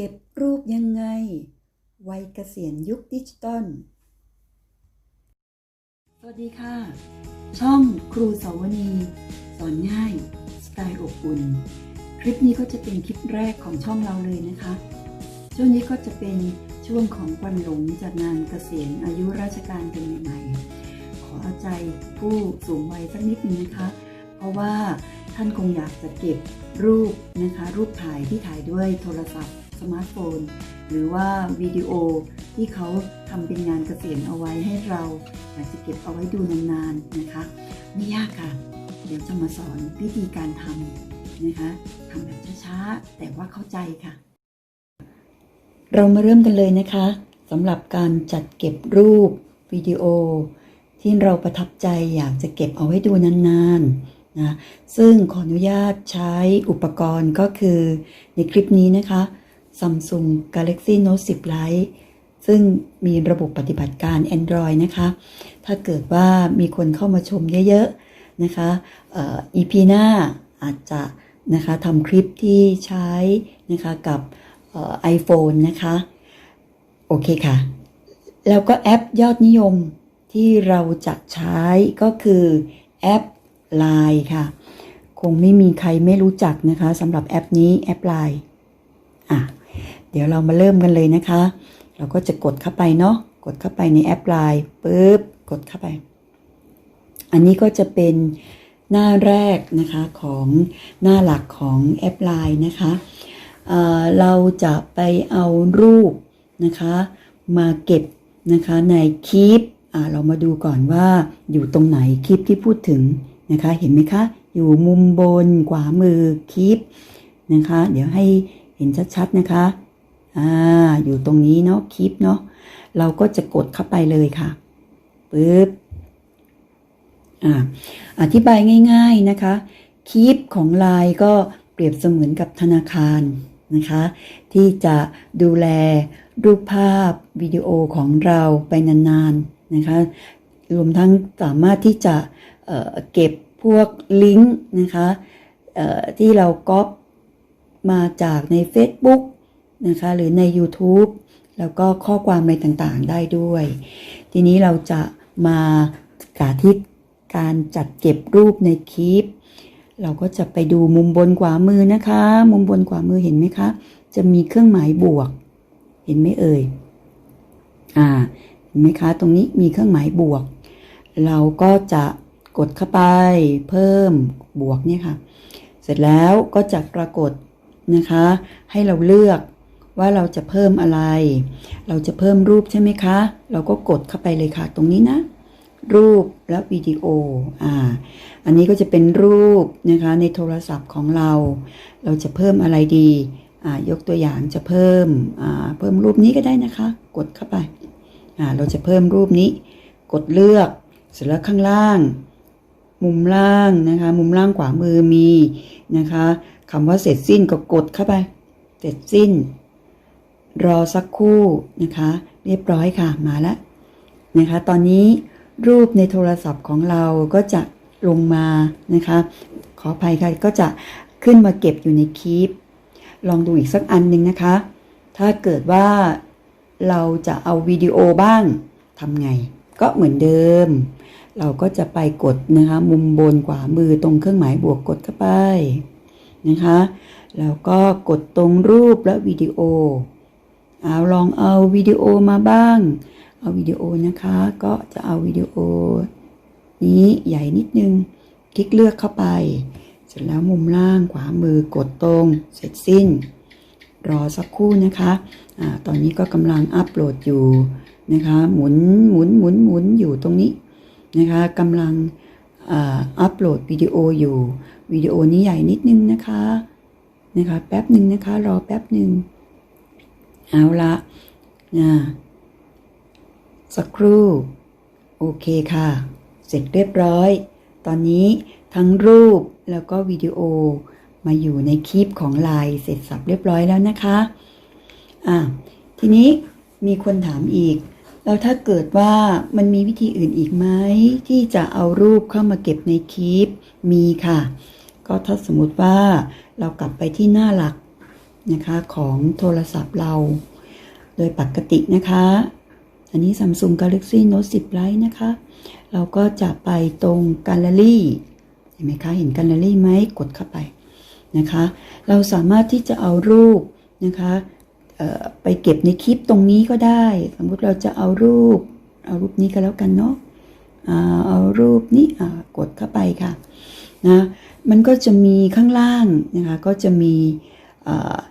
เก็บรูปยังไง วัยเกษียณยุคดิจิตอล สวัสดีค่ะ ช่องครูสาวนี สอนง่าย สไตล์อบอุ่น คลิปนี้ก็จะเป็นคลิปแรกของช่องเราเลยนะคะ ช่วงนี้ก็จะเป็นช่วงของวันหลงจากงานเกษียณอายุราชการกันใหม่ๆ ขอเอาใจผู้สูงวัยสักนิดนึงนะคะ เพราะว่าท่านคงอยากจะเก็บรูปนะคะ รูปถ่ายที่ถ่ายด้วยโทรศัพท์ สมาร์ทโฟน หรือว่าวิดีโอที่เขาทำเป็นงานเกษียณเอาไว้ให้เราอยากจะเก็บเอาไว้ดูนานๆนะคะ ไม่ยากค่ะ เดี๋ยวจะมาสอนวิธีการทำนะคะทำแบบช้าๆ แต่ว่าเข้าใจค่ะ เรามาเริ่มกันเลยนะคะสำหรับการจัดเก็บรูปวิดีโอ ที่เราประทับใจอยากจะเก็บเอาไว้ดูนานๆนะซึ่งขออนุญาตใช้อุปกรณ์ก็คือในคลิปนี้นะคะ Samsung Galaxy Note 10 Lite ซึ่งมีระบบปฏิบัติการ Android นะคะ ถ้าเกิดว่ามีคนเข้ามาชมเยอะๆนะคะอ่อ EP หน้าอาจจะนะคะทำคลิปที่ใช้นะคะกับเอ่อ iPhone นะคะ โอเคค่ะ แล้วก็แอปยอดนิยมที่เราจะใช้ก็คือแอป Line ค่ะ คงไม่มีใครไม่รู้จักนะคะสำหรับแอปนี้แอป Line อะ เดี๋ยวเรามาเริ่มกันเลยนะคะ เราก็จะกดเข้าไปเนาะกดเข้าไปในแอป Line ปุ๊บกดเข้าไป อันนี้ก็จะเป็นหน้าแรกนะคะของหน้าหลักของแอป Line นะคะเเราจะไปเอารูปนะคะมาเก็บนะคะในคลิปเรามาดูก่อนว่าอยู่ตรงไหนคลิปที่พูดถึงนะคะเห็นไหมคะอยู่มุมบนขวามือคลิปนะคะ เดี๋ยวให้เห็นชัดๆนะคะ อ่า อยู่ตรงนี้เนาะคลิปเนาะ เราก็จะกดเข้าไปเลยค่ะปึ๊บ อ่า อธิบายง่าย ๆนะคะคลิปของไลน์ก็เปรียบเสมือนกับธนาคารนะคะ ที่จะดูแลรูปภาพวิดีโอของเราไปนานๆนะคะ รวมทั้งสามารถที่จะเเก็บพวกลิงก์นะคะที่เราก๊อปมาจากใน Facebook นะคะหรือใน YouTube แล้วก็ข้อความอะไรต่างๆได้ด้วย ทีนี้เราจะมาสาธิตการจัดเก็บรูปในคลิป เราก็จะไปดูมุมบนขวามือนะคะ มุมบนขวามือเห็นไหมคะ จะมีเครื่องหมายบวก เห็นไหมเอ่ยอ่าเห็นไหมคะ ตรงนี้มีเครื่องหมายบวก เราก็จะกดเข้าไปเพิ่มบวกเนี่ยค่ะ เสร็จแล้วก็จะปรากฏนะคะ ให้เราเลือก ว่าเราจะเพิ่มอะไร เราจะเพิ่มรูปใช่ไหมคะ เราก็กดเข้าไปเลยค่ะ ตรงนี้นะ รูปและวิดีโอ อ่า อันนี้ก็จะเป็นรูปนะคะในโทรศัพท์ของเรา เราจะเพิ่มอะไรดี อ่า ยกตัวอย่างจะเพิ่ม อ่า เพิ่มรูปนี้ก็ได้นะคะ กดเข้าไป อ่า เราจะเพิ่มรูปนี้ กดเลือก เสร็จแล้วข้างล่าง มุมล่างนะคะ มุมล่างขวามือมีนะคะคำว่าเสร็จสิ้นก็กดเข้าไป เสร็จสิ้น รอสักคู่นะคะ เรียบร้อยค่ะมาแล้วนะคะ ตอนนี้รูปในโทรศัพท์ของเราก็จะลงมานะคะ ขออภัยค่ะก็จะขึ้นมาเก็บอยู่ในคลิป ลองดูอีกสักอันหนึ่งนะคะ ถ้าเกิดว่าเราจะเอาวิดีโอบ้างทำไง ก็เหมือนเดิม เราก็จะไปกดนะคะ มุมบนขวามือตรงเครื่องหมายบวกกดเข้าไปนะคะ แล้วก็กดตรงรูปและวิดีโอ เอาลองเอาวิดีโอมาบ้าง เอาวิดีโอนะคะ ก็จะเอาวิดีโอ นี้ใหญ่นิดนึง คลิกเลือกเข้าไป เสร็จแล้วมุมล่างขวามือกดตรง เสร็จสิ้น รอสักครู่นะคะอ่าตอนนี้ก็กำลังอัปโหลดอยู่นะคะ หมุนหมุนหมุนหมุนอยู่ตรงนี้นะคะกำลังอัปโหลดวิดีโออยู่วิดีโอนี้ใหญ่นิดนึงนะคะนะคะแป๊บหนึ่งนะคะรอแป๊บหนึ่ง เอาละนะสักครู่ โอเคค่ะ เสร็จเรียบร้อย ตอนนี้ทั้งรูปแล้วก็วิดีโอมาอยู่ในคลิปของไลน์เสร็จสับเรียบร้อยแล้วนะคะ อะ ทีนี้มีคนถามอีก แล้วถ้าเกิดว่ามันมีวิธีอื่นอีกไหมที่จะเอารูปเข้ามาเก็บในคลิป มีค่ะ ก็ถ้าสมมติว่าเรากลับไปที่หน้าหลัก นะคะของโทรศัพท์เรา โดยปกตินะคะ อันนี้ Samsung Galaxy Note 10 Lite นะคะ เราก็จะไปตรงแกลเลอรี่เห็นไหมคะ เห็นแกลเลอรี่ไหมกดเข้าไปนะคะ เราสามารถที่จะเอารูปนะคะไปเก็บในคลิปตรงนี้ก็ได้ สมมุติเราจะเอารูป เอารูปนี้ก็แล้วกันเนาะเอารูปนี้กดเข้าไปค่ะนะมันก็จะมีข้างล่างนะคะก็จะมี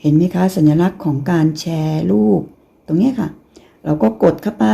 เห็นไหมคะสัญลักษณ์ของการแชร์รูป ตรงนี้ค่ะ เราก็กดเข้าไป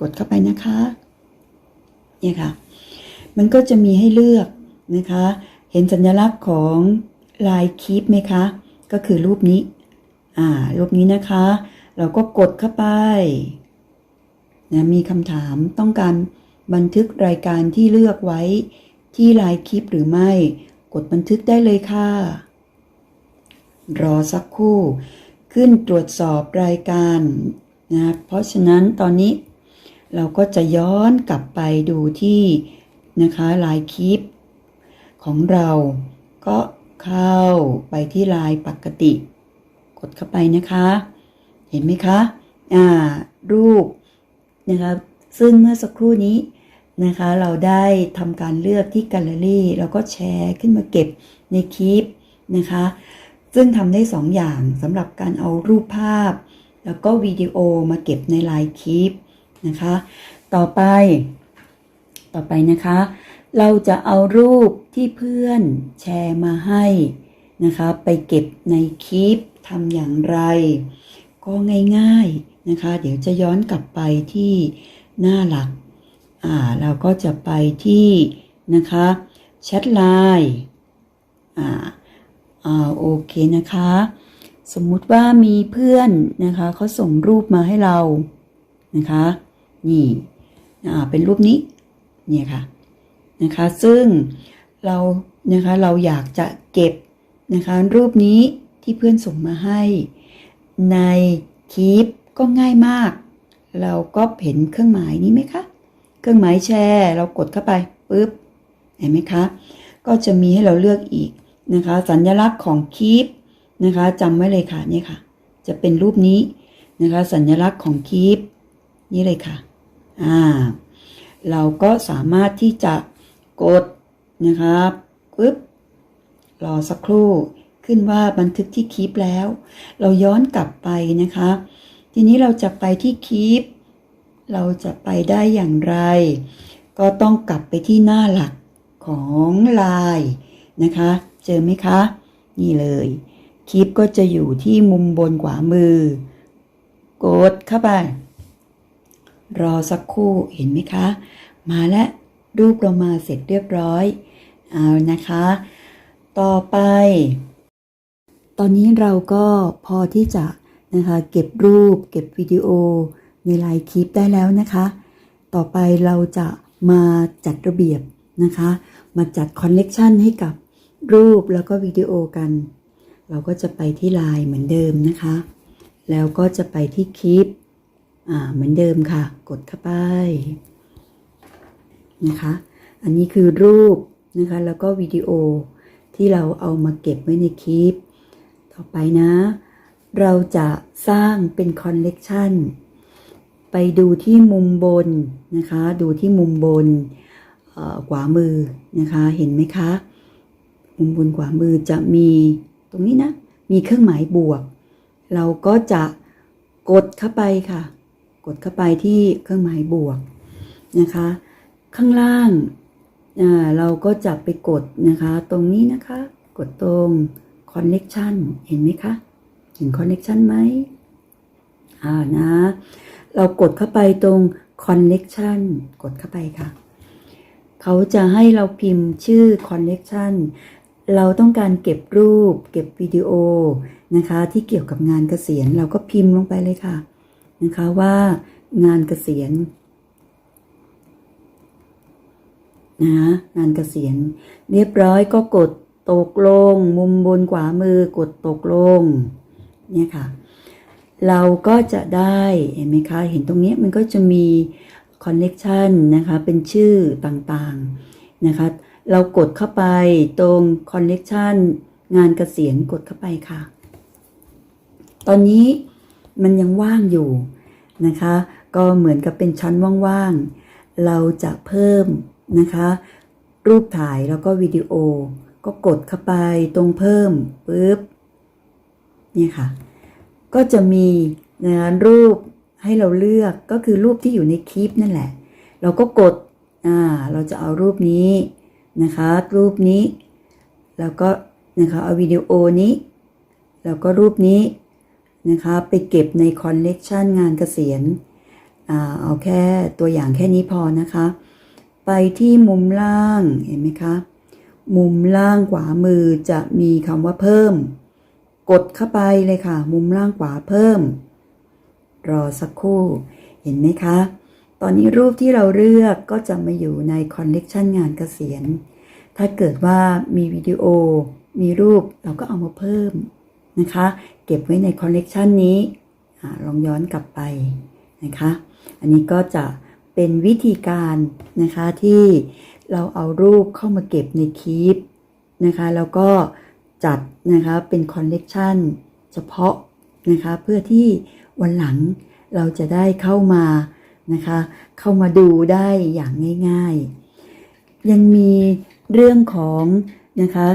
กดเข้าไปนะคะเนี่ยค่ะ มันก็จะมีให้เลือกนะคะ เห็นสัญลักษณ์ของลายคีปไหมคะ ก็คือรูปนี้ อ่า รูปนี้นะคะ เราก็กดเข้าไปนะมีคำถามต้องการบันทึกรายการที่เลือกไว้ที่ลายคลิปหรือไม่ กดบันทึกได้เลยค่ะ รอสักครู่ ขึ้นตรวจสอบรายการนะเพราะฉะนั้นตอนนี้เราก็จะย้อนกลับไปดูที่นะคะลายคลิปของเราก็เข้าไปที่ลายปกติ กดเข้าไปนะคะ เห็นไหมคะอ่ารูปนะคะซึ่งเมื่อสักครู่นี้นะคะเราได้ทำการเลือกที่แกลเลอรี่แล้วก็แชร์ขึ้นมาเก็บในคลิปนะคะ ซึ่งทำได้สองอย่างสำหรับการเอารูปภาพ แล้วก็วิดีโอมาเก็บในไลน์คลิปนะคะ ต่อไป ต่อไปนะคะ เราจะเอารูปที่เพื่อนแชร์มาให้นะคะ ไปเก็บในคลิปทำอย่างไร ก็ง่ายๆนะคะ เดี๋ยวจะย้อนกลับไปที่หน้าหลัก อ่า เราก็จะไปที่นะคะแชทไลน์อ่า อ่าโอเคนะคะ สมมุติว่ามีเพื่อนนะคะเขาส่งรูปมาให้เรานะคะ นี่อ่าเป็นรูปนี้เนี่ยค่ะนะคะ ซึ่งเรานะคะเราอยากจะเก็บนะคะรูปนี้ที่เพื่อนส่งมาให้ ในคลิปก็ง่ายมาก เราก็เห็นเครื่องหมายนี้ไหมคะ เครื่องหมายแชร์ เรากดเข้าไปปุ๊บเห็นไหมคะ ก็จะมีให้เราเลือกอีก นะคะ สัญลักษณ์ของคลิปนะคะจำไว้เลยค่ะนี่ค่ะ จะเป็นรูปนี้นะคะ สัญลักษณ์ของคลิปนี่เลยค่ะอ่าเราก็สามารถที่จะกดนะคะปุ๊บรอสักครู่ขึ้นว่าบันทึกที่คลิปแล้ว เราย้อนกลับไปนะคะ ทีนี้เราจะไปที่คลิป เราจะไปได้อย่างไร ก็ต้องกลับไปที่หน้าหลักของไลน์ นะคะ เจอไหมคะ นี่เลย คลิปก็จะอยู่ที่มุมบนขวามือ กดเข้าไป รอสักครู่เห็นไหมคะ มาแล้วรูปเรามาเสร็จเรียบร้อย เอานะคะ ต่อไป ตอนนี้เราก็พอที่จะนะคะเก็บรูปเก็บวิดีโอในไลน์คลิปได้แล้วนะคะ ต่อไปเราจะมาจัดระเบียบนะคะ มาจัดคอนเล็กชันให้กับ รูปแล้วก็วิดีโอกัน เราก็จะไปที่ไลน์เหมือนเดิมนะคะ แล้วก็จะไปที่คลิปอ่าเหมือนเดิมค่ะ กดเข้าไปนะคะ อันนี้คือรูปนะคะ แล้วก็วิดีโอที่เราเอามาเก็บไว้ในคลิป ต่อไปนะ เราจะสร้างเป็นคอนเลกชันไปดูที่มุมบนนะคะ ดูที่มุมบนขวามือนะคะ เห็นไหมคะ มุมบนขวามือจะมีตรงนี้นะ มีเครื่องหมายบวก เราก็จะกดเข้าไปค่ะ กดเข้าไปที่เครื่องหมายบวกนะคะ ข้างล่างเราก็จะไปกดนะคะ ตรงนี้นะคะ กดตรง connection เห็นไหมคะ เห็น connection ไหมอ่านะ เรากดเข้าไปตรง connection กดเข้าไปค่ะ เขาจะให้เราพิมพ์ชื่อ connection เราต้องการเก็บรูป เก็บวิดีโอนะคะ ที่เกี่ยวกับงานเกษียณเราก็พิมพ์ลงไปเลยค่ะนะคะว่างานเกษียณนะงานเกษียณ เรียบร้อยก็กดตกลง มุมบนขวามือกดตกลงเนี่ยค่ะ เราก็จะได้เห็นไหมคะ เห็นตรงนี้มันก็จะมีคอนเน c t ชันนะคะ เป็นชื่อต่างๆนะคะ เรากดเข้าไปตรงคอนเน c t ชันงานเกษียณกดเข้าไปค่ะ ตอนนี้มันยังว่างอยู่นะคะ ก็เหมือนกับเป็นชั้นว่างๆ เราจะเพิ่มนะคะ รูปถ่ายแล้วก็วิดีโอ ก็กดเข้าไปตรงเพิ่มปุ๊บเนี่ยค่ะ ก็จะมีนะรูปให้เราเลือกก็คือรูปที่อยู่ในคลิปนั่นแหละ เราก็กดอ่าเราจะเอารูปนี้ นะคะรูปนี้ แล้วก็นะคะเอาวิดีโอนี้ แล้วก็รูปนี้นะคะไปเก็บในคอลเลกชันงานเกษียณเอาแค่ตัวอย่างแค่นี้พอนะคะ ไปที่มุมล่างเห็นไหมคะมุมล่างขวามือจะมีคำว่าเพิ่ม กดเข้าไปเลยค่ะ มุมล่างขวาเพิ่ม รอสักครู่ เห็นไหมคะ ตอนนี้รูปที่เราเลือกก็จะมาอยู่ในคอลเลกชันงานเกษียณ ถ้าเกิดว่ามีวิดีโอ มีรูปเราก็เอามาเพิ่มนะคะ เก็บไว้ในคอลเลกชันนี้ลองย้อนกลับไปนะคะ อันนี้ก็จะเป็นวิธีการนะคะที่เราเอารูปเข้ามาเก็บในคลิปนะคะ แล้วก็จัดนะคะเป็นคอลเลกชันเฉพาะนะคะ เพื่อที่วันหลังเราจะได้เข้ามา นะคะ เข้ามาดูได้อย่างง่าย ๆ ยังมีเรื่องของนะคะ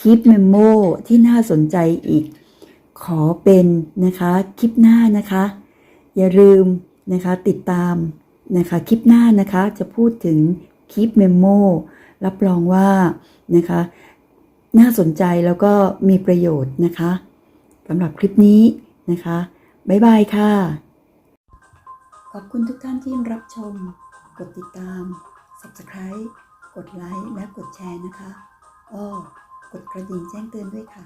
คลิปเมมโมที่น่าสนใจอีก ขอเป็นนะคะคลิปหน้านะคะ อย่าลืมนะคะติดตามนะคะคลิปหน้านะคะจะพูดถึงคลิปเมมโมรับรองว่านะคะน่าสนใจแล้วก็มีประโยชน์นะคะสำหรับคลิปนี้นะคะ บ๊ายบายค่ะ อบคุณทุกท่านที่รับชม กดติดตาม Subscribe กดไลค์และกดแชร์นะคะ อ้อกดกระดิ่งแจ้งเตือนด้วยค่ะ